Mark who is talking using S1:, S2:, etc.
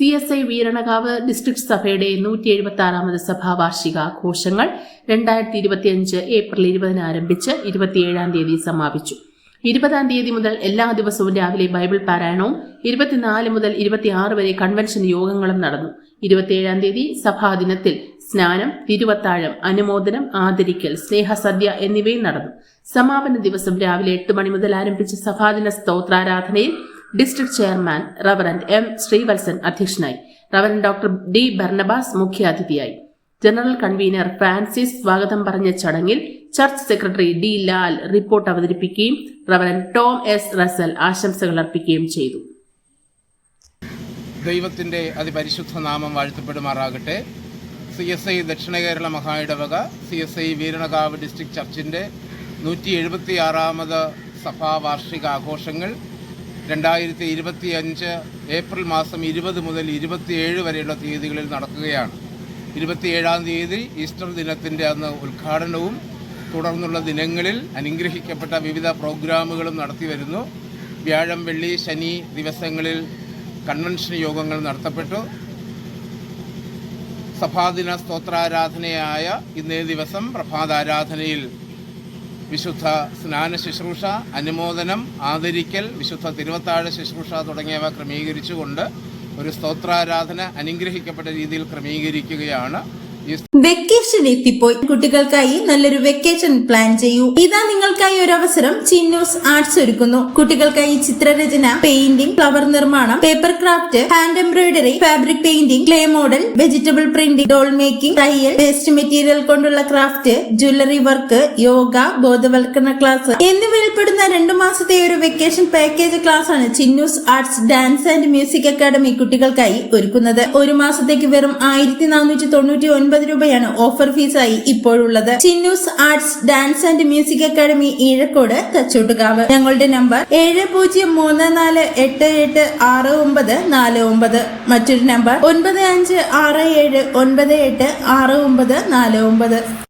S1: S I Veeranakavu district സഭയുടെ നൂറ്റി എഴുപത്തി ആറാമത് സഭാ വാർഷികാഘോഷങ്ങൾ രണ്ടായിരത്തി ഇരുപത്തിയഞ്ച് ഏപ്രിൽ ഇരുപതിന് ആരംഭിച്ച് ഇരുപത്തിയേഴാം തീയതി സമാപിച്ചു. ഇരുപതാം തീയതി മുതൽ എല്ലാ ദിവസവും രാവിലെ ബൈബിൾ പാരായണവും ഇരുപത്തിനാല് മുതൽ ഇരുപത്തിയാറ് വരെ കൺവെൻഷൻ യോഗങ്ങളും നടന്നു. ഇരുപത്തിയേഴാം തീയതി സഭാദിനത്തിൽ സ്നാനം തിരുവത്താഴം അനുമോദനം ആദരിക്കൽ സ്നേഹസദ്യ എന്നിവയും നടന്നു. സമാപന ദിവസം രാവിലെ എട്ട് മണി മുതൽ ആരംഭിച്ച സഭാദിന സ്തോത്രാരാധനയിൽ district chairman reverend M Sreevalsan അധ്യക്ഷനായി. റവറന്റ് ഡോക്ടർ ഡി ബർണബാസ് മുഖ്യാതിഥിയായി. ജനറൽ കൺവീനർ ഫ്രാൻസിസ് സ്വാഗതം പറഞ്ഞ ചടങ്ങിൽ church secretary D Lal report അവതരിപ്പിക്കുകയും റവറന്റ് ടോം എസ് റസൽ ആശംസകൾ അർപ്പിക്കുകയും ചെയ്തു.
S2: ദൈവത്തിന്റെ അതിപരിശുദ്ധ നാമം വാഴ്ത്തപ്പെടുമാറാകട്ടെ. C S I Dakshina Kerala മഹായിടവക C S I Veeranakavu district ചർച്ചിന്റെ നൂറ്റി എഴുപത്തി ആറാമത് സഭാ വാർഷിക ആഘോഷങ്ങൾ രണ്ടായിരത്തി ഇരുപത്തി അഞ്ച് ഏപ്രിൽ മാസം ഇരുപത് മുതൽ ഇരുപത്തിയേഴ് വരെയുള്ള തീയതികളിൽ നടക്കുകയാണ്. ഇരുപത്തിയേഴാം തീയതി ഈസ്റ്റർ ദിനത്തിന്റെ അന്ന് ഉദ്ഘാടനവും തുടർന്നുള്ള ദിനങ്ങളിൽ അനുഗ്രഹിക്കപ്പെട്ട വിവിധ പ്രോഗ്രാമുകളും നടത്തി വരുന്നു. വ്യാഴം വെള്ളി ശനി ദിവസങ്ങളിൽ കൺവെൻഷൻ യോഗങ്ങൾ നടത്തപ്പെട്ടു. സഭാദിന സ്തോത്രാരാധനയായ ഇന്നേ ദിവസം പ്രഭാതാരാധനയിൽ വിശുദ്ധ സ്നാന ശുശ്രൂഷ അനുമോദനം ആദരിക്കൽ വിശുദ്ധ തിരുവത്താഴ ശുശ്രൂഷ തുടങ്ങിയവ ക്രമീകരിച്ചുകൊണ്ട് ഒരു സ്തോത്രാരാധന അനുഗ്രഹിക്കപ്പെട്ട രീതിയിൽ ക്രമീകരിക്കുകയാണ്.
S3: വെക്കേഷൻ എത്തിപ്പോയി. കുട്ടികൾക്കായി നല്ലൊരു വെക്കേഷൻ പ്ലാൻ ചെയ്യൂ. ഇതാ നിങ്ങൾക്കായി ഒരു അവസരം ചിന്നൂസ് ആർട്സ് ഒരുക്കുന്നു. കുട്ടികൾക്കായി ചിത്രരചന പെയിന്റിംഗ് ഫ്ലവർ നിർമ്മാണം paper craft hand embroidery fabric painting clay model vegetable printing doll making തയ്യൽ വേസ്റ്റ് മെറ്റീരിയൽ കൊണ്ടുള്ള ക്രാഫ്റ്റ് ജ്വല്ലറി വർക്ക് യോഗ ബോധവൽക്കരണ ക്ലാസ് എന്നിവയിൽപ്പെടുന്ന രണ്ടു മാസത്തെ ഒരു വെക്കേഷൻ പാക്കേജ് ക്ലാസ് ആണ് Chinnus arts dance and music academy കുട്ടികൾക്കായി ഒരുക്കുന്നത്. ഒരു മാസത്തേക്ക് വെറും ആയിരത്തി ഒൻപത് രൂപയാണ് ഓഫർ ഫീസായി ഇപ്പോഴുള്ളത്. Chinnus arts dance and music academy Eezhakkode Thachottukavu. ഞങ്ങളുടെ നമ്പർ ഏഴ് പൂജ്യം മൂന്ന് നാല് എട്ട് എട്ട് ആറ് ഒമ്പത് നാല് ഒമ്പത്. മറ്റൊരു നമ്പർ ഒൻപത് അഞ്ച് ആറ് ഏഴ് ഒൻപത് എട്ട് ആറ് ഒമ്പത് നാല് ഒമ്പത്.